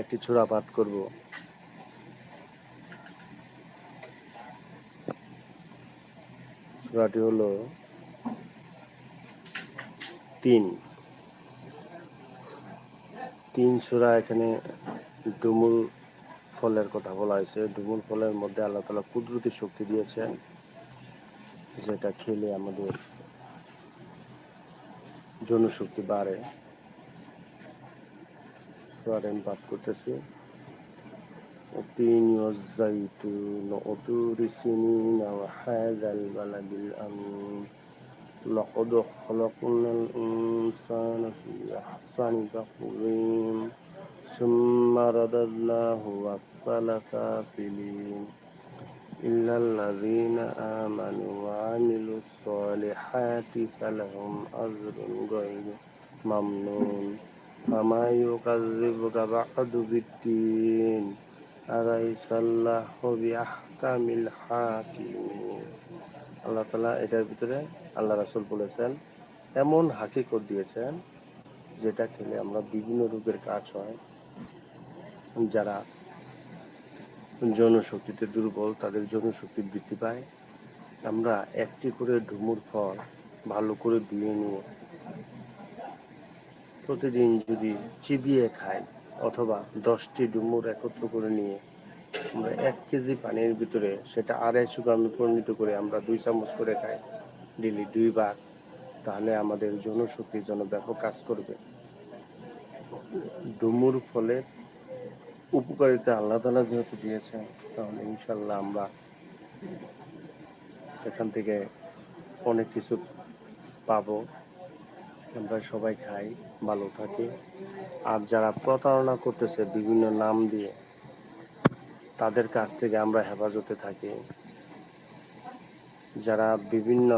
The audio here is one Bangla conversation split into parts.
একটি ছোড়া পাঠ করব। ছোড়াটি হলো তিন। তিন ছোড়া এখানে ডুমুর ফলের কথা বলা হয়েছে। ডুমুর ফলের মধ্যে আল্লাহ তালা কুদরতি শক্তি দিয়েছেন, যেটা খেলে আমাদের জনশক্তি বাড়ে। সোয়ারেন পাঠ করতেছি التين والزيتون وطور سنين وهذا البلد الأمين لقد خلقنا الإنسان في أحسن تقويم ثم رددناه أسفل سافلين إلا الذين آمنوا وعملوا الصالحات فلهم أجر غير ممنون فما يكذبك بعد بالدين أليس الله بأحكم الحاكمين আল্লাহ তালা এটার ভিতরে আল্লাহ রাসুল বলেছেন এমন হাকিকত দিয়েছেন যেটা খেলে আমরা বিভিন্ন রোগের কাজ হয় যারা জনশক্তিতে দুর্বল তাদের জনশক্তি বৃদ্ধি পায় আমরা একটি করে ডুমুর ফল ভালো করে ধুয়ে নিয়ে প্রতিদিন যদি চিবিয়ে খাই অথবা দশটি ডুমুর একত্র করে নিয়ে আমরা এক কেজি পানির ভিতরে সেটা আড়াইশো গ্রামে পরিণত করে আমরা দুই চামচ করে খাই ডেলি দুই ভাগ, তাহলে আমাদের জনশক্তির জন্য ব্যাপক কাজ করবে। ডুমুর ফলে উপকারিতা আল্লাহ তালা যেহেতু দিয়েছেন, তাহলে ইনশাল্লাহ আমরা এখান থেকে অনেক কিছু পাবো। আমরা সবাই খাই, ভালো থাকি। আর যারা প্রতারণা করতেছে বিভিন্ন নাম দিয়ে, তাদের কাছ থেকে আমরা হেফাজতে থাকি। যারা বিভিন্ন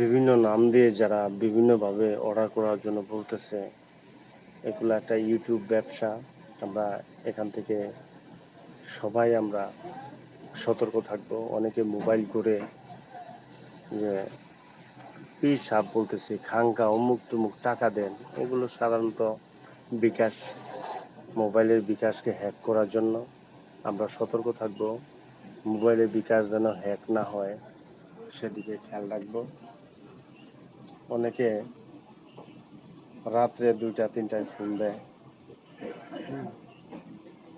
বিভিন্ন নাম দিয়ে যারা বিভিন্নভাবে অর্ডার করার জন্য বলতেছে, এগুলো একটা ইউটিউব ব্যবসা। আমরা এখান থেকে সবাই আমরা সতর্ক থাকব। অনেকে মোবাইল করে যে পি সাপ বলতেছি খাঙ্কা অমুক তুমুক টাকা দেন। এগুলো সাধারণত বিকাশ, মোবাইলের বিকাশকে হ্যাক করার জন্য। আমরা সতর্ক থাকব। মোবাইলের বিকাশ যেন হ্যাক না হয়, সেদিকে খেয়াল রাখব। অনেকে রাত্রে দুইটা, তিনটায় ফোন দেয়।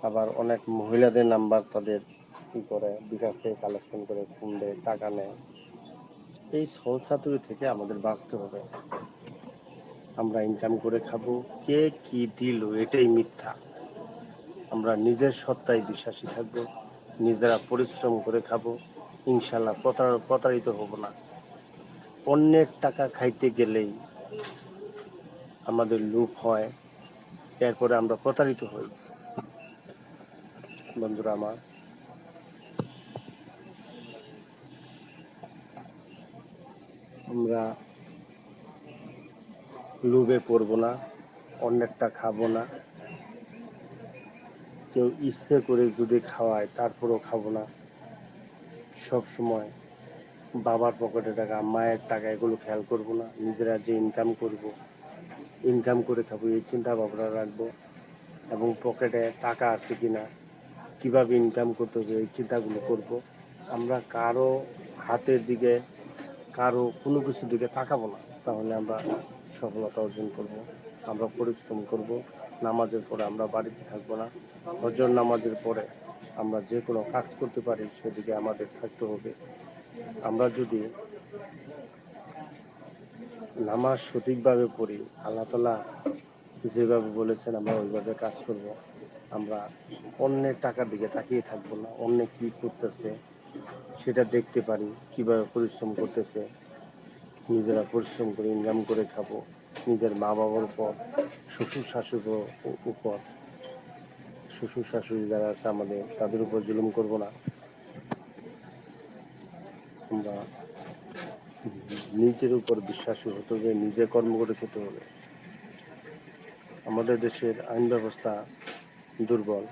আবার অনেক মহিলাদের নাম্বার তাদের কি করে, বিকাশ থেকে কালেকশন করে ফোন দেয় টাকা নেয়। এই সহসাতুরি থেকে আমাদের বাঁচতে হবে। আমরা ইনকাম করে খাব। কে কি দিল এটাই মিথ্যা। আমরা নিজের সত্তায় বিশ্বাসী থাকব, নিজেরা পরিশ্রম করে খাব। ইনশাল্লাহ প্রতার- প্রতারিত হব না। অন্যের টাকা খাইতে গেলেই আমাদের লোভ হয়, এরপরে আমরা প্রতারিত হই। বন্ধুরা আমার আমরা লোভে পড়ব না, অন্যেরটা খাব না। কেউ ইচ্ছে করে যদি খাওয়ায়, তারপরও খাব না। সব সময় বাবার পকেটে টাকা, মায়ের টাকা, এগুলো খেয়াল করব না। নিজেরা যে ইনকাম করব ইনকাম করে খাব এই চিন্তা ভাবনা রাখব। এবং পকেটে টাকা আছে কি না, কীভাবে ইনকাম করতে হবে, এই চিন্তাগুলো করব। আমরা কারও হাতের দিকে কারও কোনো কিছুর দিকে তাকাবো না, তাহলে আমরা সফলতা অর্জন করব, আমরা পরিশ্রম করব, নামাজের পরে আমরা বাড়িতে থাকব না, হজর নামাজের পরে আমরা যে কোনো কাজ করতে পারি, সেদিকে আমাদের থাকতে হবে। আমরা যদি নামাজ সঠিকভাবে পড়ি, আল্লাহ তালা যেভাবে বলেছেন, আমরা ওইভাবে কাজ করব। আমরা অন্যের টাকার দিকে তাকিয়ে থাকব না, অন্য কি করতেছে সেটা দেখতে পারি, কীভাবে পরিশ্রম করতেছে, নিজেরা পরিশ্রম করে ইনকাম করে খাব, নিজের মা বাবার উপর, শ্বশুর শাশুড়ির উপর। শ্বশুর শাশুড়ি যারা আছে আমাদের, তাদের উপর জুলুম করব না। আমরা নিজের উপর বিশ্বাসী হতে হবে, নিজে কর্ম করে খেতে হবে। আমাদের দেশের আইন ব্যবস্থা দুর্বল।